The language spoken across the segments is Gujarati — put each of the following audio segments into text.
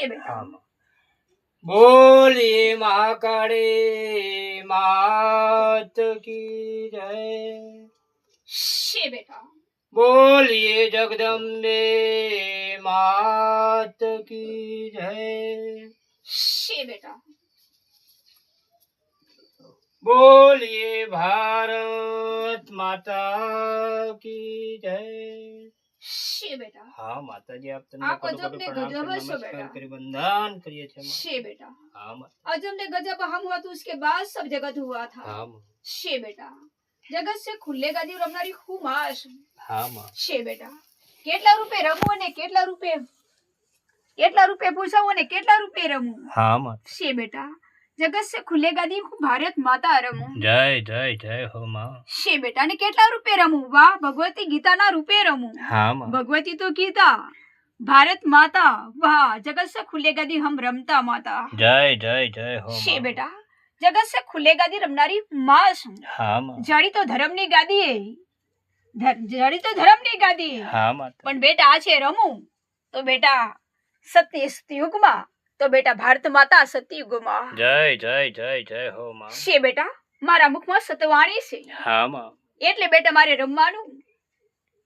છે બેટા આમાં. બોલીએ મહાકાળી માત કી જય. છે બેટા? બોલીએ જગદંબે માત કી જય. बोलिए બેટા? બોલીએ ભારત માતા કી જય. છે બેટા? હા માતાજી આપ તને આપ અજબને ગજબ છો બેટા. કરી વંદન કરીએ છે છે બેટા? હા માં. અજબને ગજબ હમ હુઆ ઉસકે બાદ સબ જગત હુઆ થા. હા માં. છે બેટા? જગત સે ખુલ્લે ગાદી રમનારી હુમાશ હા માં. છે બેટા? કેટલા રૂપે રમવું અને કેટલા રૂપે કેટલા રૂપે પૂછાવું અને કેટલા રૂપે રમવું હા માં. છે બેટા? જગત સે ખુલ્લેગા દી હું ભારત માતા રમું. જય જય જય હો માં. શે બેટા ને કેટલા રૂપે રમું? વાહ ભગવતી ગીતાના રૂપે રમું. હા માં. ભગવતી તો ગીતા. ભારત માતા. વાહ જગત સે ખુલ્લેગા દી હમ રમતા માતા. જય જય જય હો શે બેટા જગત સે ખુલ્લેગા દી રમનારી માં છું. હા માં. જાડી તો ધર્મની ગાદી એ. જાડી તો ધર્મની ગાદી હા માં. પણ બેટા આ છે રમું. તો બેટા સત્ય સતયુગમાં તો બેટા ભારત માતા સતયુગમાં જય જય જય જય હો માં. છે બેટા મારા મુખમાં સતવાણી છે. હા માં. એટલે બેટા મારે રમવાનું.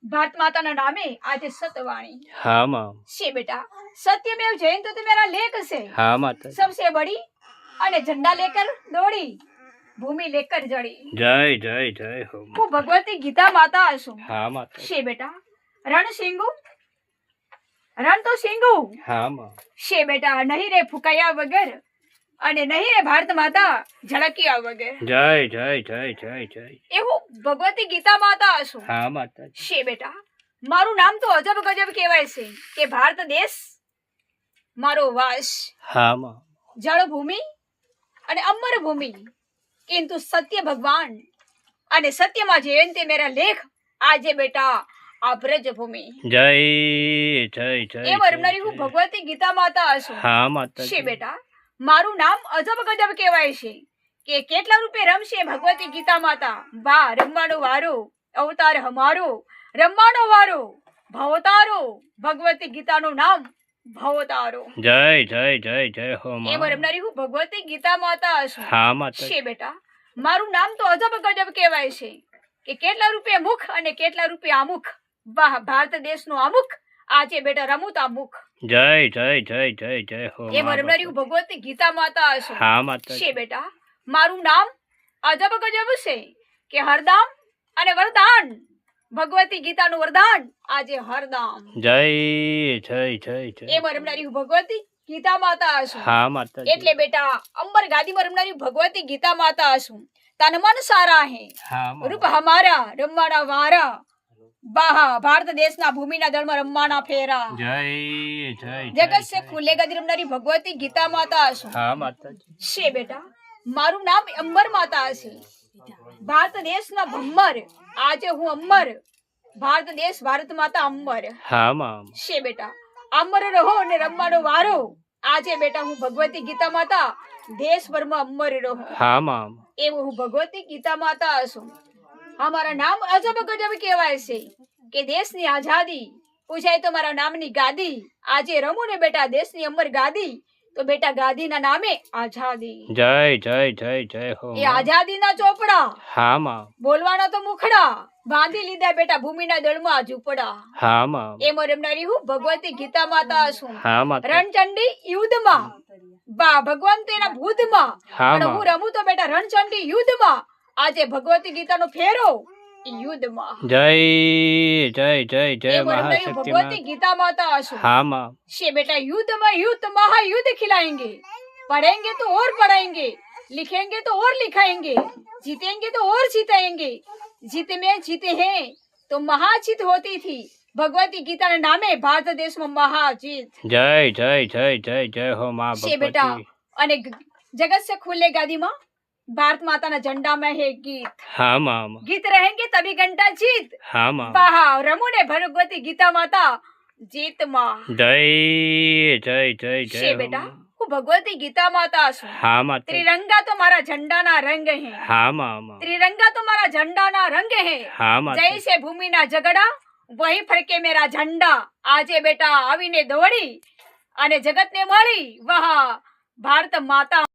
ભારત માતાના નામે આજે સતવાણી. હા માં. છે બેટા સત્યમેવ જયંત તો મેરા લેખ છે. હા માતા. સબસે બડી અને ઝંડા લેકર દોડી ભૂમિ લેકર જડી. જય જય જય હો હું ભગવતી ગીતા માતા છું હા માતા. છે બેટા રણસિંગુ તો સિંગુ. હા માં છે બેટા નહીં રે ફૂકાયા વગર અને નહીં રે ભારત માતા ઝળકિયા વગર. જય જય જય જય જય. એવું ભગવતી ગીતા માતા છું. હા માતા શે બેટા મારું નામ તો અજબ ગજબ કહેવાય છે કે ભારત દેશ મારો વાસ. હા માં જળભૂમિ અને અમર ભૂમિ કિંતુ સત્ય ભગવાન અને સત્યમાં જયંતે મેરા લેખ આજે બેટા આ ભૂમિ. જય જય જય એ વરમનારી હું ભગવતી ગીતા માતા છું. હા માતા છે બેટા? મારું નામ અજબ ગજબ કહેવાય છે. કે કેટલા રૂપે રમશે ભગવતી ગીતા માતા? વા રમવાનો વારો. અવતાર હમારો રમવાનો વારો. ભવતારો. ભગવતી ગીતાનું નામ ભવતારો. જય જય જય જય હો એ વરમનારી હું ભગવતી ગીતા માતા છું. હા માતા છે બેટા? મારું નામ તો અજબ ગજબ કહેવાય છે. કે કેટલા રૂપિયા મુખ અને કેટલા રૂપિયા આમુખ? વાહ ભારત દેશનું અમુક આજે બેટા રમુતા મુખ જય જય જય જય જય હો એ મરમરી ભગવતી ગીતા માતા છું હા માતા છે બેટા મારું નામ અજબ ગજબ છે કે હરદામ અને વરદાન. ભગવતી ગીતાનું વરદાન આજે હરદામ. જય જય જય જય. એ મરમરી ભગવતી ગીતા માતા છું હા માતા એટલે બેટા અંબર ગાદીમાં રમનારી ભગવતી ગીતા માતા છું તન મન સારા હે. રૂપ હમારા રમવાના વારા. બાહા ભારત દેશના ભૂમિના દળમાં રમવાના ફેરા. જય જય જય જગત સે જય. ગદી રમનારી ભગવતી ગીતા માતા છું હા માતાજી. છે બેટા. મારું નામ અંબર માતા છે ભારત દેશના ભમ્મર આજે હું અંબર. ભારત દેશ ભારત માતા અંબર. હા માં છે બેટા. અમર રહો અને રમવાનો વારો. આજે બેટા હું ભગવતી ગીતા માતા. દેશભરમાં અમર રહો. હા માં એવું હું ભગવતી ગીતા માતા છું અમારા નામ અજબ ગજબ કહેવાય છે કે દેશની આઝાદી પૂછાય તો મારા નામની ગાદી આજે રમો ને બેટા દેશની અમર ગાદી તો બેટા ગાદીના નામે આઝાદી. જય જય જય જય હો એ આઝાદીના ચોપડા. હા માં. બોલવાના તો મુખડા. બાંધી લીધા બેટા ભૂમિના દળમાં ઝૂંપડા હા માં. એમ રમનારી હું ભગવતી ગીતા માતા છું. હા માં. રણચંડી યુદ્ધમાં. બા ભગવાન તેના ભૂતમાં. હા પણ હું રમું તો બેટા રણચંડી યુદ્ધમાં. આજે ભગવતી ગીતાનો ફેરો ઈ યુદ્ધમાં જય જય જય જય એ વરદાયું મહાશક્તિ ભગવતી ગીતા માતા છું હા માં से बेटा युद्ध में युद्ध महायुद्ध खिलाएंगे पढ़ेंगे तो और पढ़ाएंगे लिखेंगे तो और लिखाएंगे जीतेंगे तो और जिताएंगे जीत में जीते हैं तो महाजीत होती थी भगवती गीता के नामे भारत देश में महाजीत જય જય જય જય જય હો માં છે બેટા ભગવતી અને ગ- જગત से खुले गादी में भारत माता ना झंडा में है गीत હા માં गीत रहेंगे तभी घंटा जीत હા માં बाहा रमू ने भगवती गीता माता जीत माँ જય જય જય જય છે હો બેટા માં. હું ભગવતી ગીતા માતા છું હા માતા ત્રિરંગા તો મારા ઝંડાના રંગ હે હા માં માં. ત્રિરંગા તો મારા ઝંડાના રંગ હે હા માતા જૈસે ભૂમિના ઝગડા વહી ફરકે મેરા ઝંડા આજે બેટા આવીને દોડી અને જગતને મળી વાહ ભારત માતા